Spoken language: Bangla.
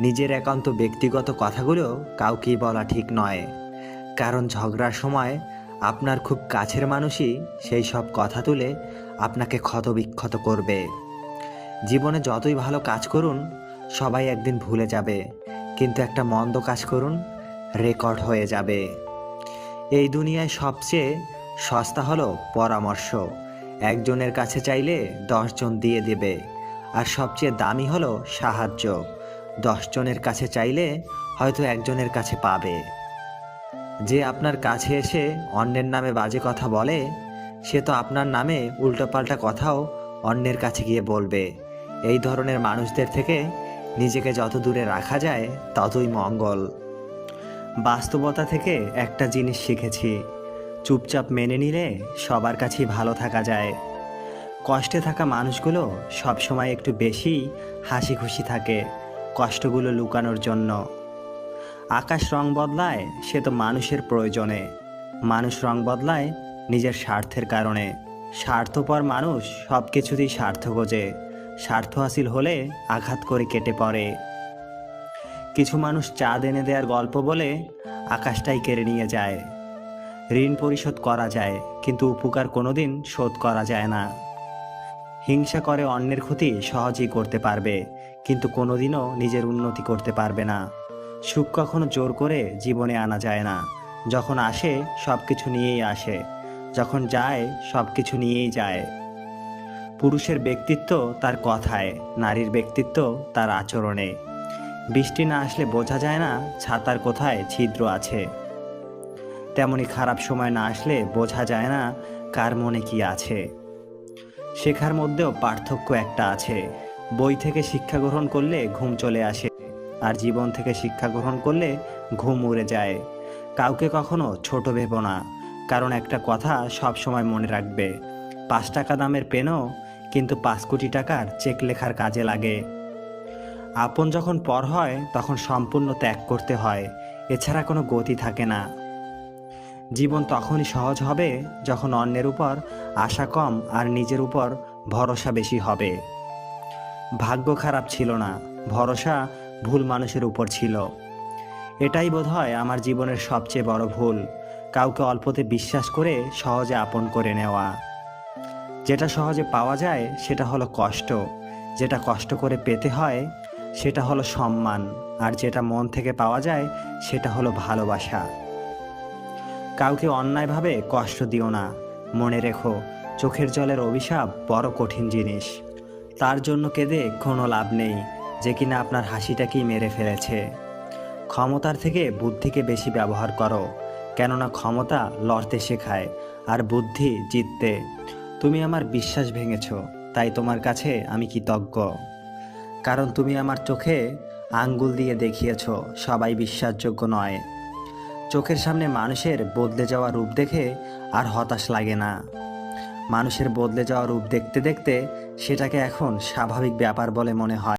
নিজের একান্ত ব্যক্তিগত কথাগুলো কাউকেই বলা ঠিক নয়। কারণ ঝগড়ার সময় আপনার খুব কাছের মানুষই সেই সব কথা তুলে আপনাকে ক্ষতবিক্ষত করবে। জীবনে যতই ভালো কাজ করুন, সবাই একদিন ভুলে যাবে। কিন্তু একটা মন্দ কাজ করুন, রেকর্ড হয়ে যাবে। এই দুনিয়ায় সবচেয়ে সস্তা হলো পরামর্শ। একজনের কাছে চাইলে দশজন দিয়ে দেবে। আর সবচেয়ে দামি হলো সাহায্য। দশজনের কাছে চাইলে হয়তো একজনের কাছে পাবে। যে আপনার কাছে এসে অন্যের নামে বাজে কথা বলে, সে তো আপনার নামে উল্টোপাল্টা কথাও অন্যের কাছে গিয়ে বলবে। এই ধরনের মানুষদের থেকে নিজেকে যত দূরে রাখা যায়, ততই মঙ্গল। বাস্তবতা থেকে একটা জিনিস শিখেছি, চুপচাপ মেনে নিলে সবার কাছেই ভালো থাকা যায়। কষ্টে থাকা মানুষগুলো সবসময় একটু বেশি হাসি খুশি থাকে। কষ্টগুলো লুকানোর জন্য। আকাশ রং বদলায়, সে তো মানুষের প্রয়োজনে। মানুষ রং বদলায় নিজের স্বার্থের কারণে। স্বার্থপর মানুষ সব কিছুতেই স্বার্থ খোঁজে। স্বার্থ হাসিল হলে আঘাত করে কেটে পড়ে। কিছু মানুষ চাঁদ এনে দেওয়ার গল্প বলে আকাশটাই কেড়ে নিয়ে যায়। ঋণ পরিশোধ করা যায়, কিন্তু উপকার কোনোদিন শোধ করা যায় না। হিংসা করে অন্যের ক্ষতি সহজেই করতে পারবে। কিন্তু কোনোদিনও নিজের উন্নতি করতে পারবে না। সুখ কখনো জোর করে জীবনে আনা যায় না। যখন আসে সব কিছু নিয়েই আসে। যখন যায় সব কিছু নিয়েই যায়। পুরুষের ব্যক্তিত্ব তার কথায়, নারীর ব্যক্তিত্ব তার আচরণে। বৃষ্টি না আসলে বোঝা যায় না ছাতার কোথায় ছিদ্র আছে। তেমনি খারাপ সময় না আসলে বোঝা যায় না কার মনে কি আছে। শেখার মধ্যেও পার্থক্য একটা আছে। বই থেকে শিক্ষা গ্রহণ করলে ঘুম চলে আসে আর জীবন থেকে শিক্ষা গ্রহণ করলে ঘুম উড়ে যায়। কাউকে কখনো ছোট ভেবো না, কারণ একটা কথা সব সময় মনে রাখবে, পাঁচ টাকা দামের পেনও কিন্তু পাঁচ কোটি টাকার চেক লেখার কাজে লাগে। আপন যখন পর হয়, তখন সম্পূর্ণ ত্যাগ করতে হয়, এছাড়া কোনো গতি থাকে না। জীবন তখনই সহজ হবে যখন অন্যের উপর আশা কম আর নিজের উপর ভরসা বেশি হবে। ভাগ্য খারাপ ছিল না, ভরসা ভুল মানুষের উপর ছিল। এটাই বোধহয় আমার জীবনের সবচেয়ে বড় ভুল, কাউকে অল্পতে বিশ্বাস করে সহজে আপন করে নেওয়া। যেটা সহজে পাওয়া যায়, সেটা হলো কষ্ট। যেটা কষ্ট করে পেতে হয়, সেটা হলো সম্মান, আর যেটা মন থেকে পাওয়া যায়, সেটা হলো ভালোবাসা। কাউকে অন্যায়ভাবে কষ্ট দিও না। মনে রেখো, চোখের জলের অভিশাপ বড় কঠিন জিনিস। তার জন্য কেঁদে কোনো লাভ নেই, যে কিনা আপনার হাসিটাকেই মেরে ফেলেছে। ক্ষমতার থেকে বুদ্ধিকে বেশি ব্যবহার করো, কেননা ক্ষমতা লড়তে শেখায় আর বুদ্ধি জিততে। তুমি আমার বিশ্বাস ভেঙেছ, তাই তোমার কাছে আমি কৃতজ্ঞ। কারণ তুমি আমার চোখে আঙ্গুল দিয়ে দেখিয়েছ, সবাই বিশ্বাসযোগ্য নয়। চোখের সামনে মানুষের বদলে যাওয়া রূপ দেখে আর হতাশ লাগে না। মানুষের বদলে যাওয়া রূপ দেখতে দেখতে সেটাকে এখন স্বাভাবিক ব্যাপার বলে মনে হয়।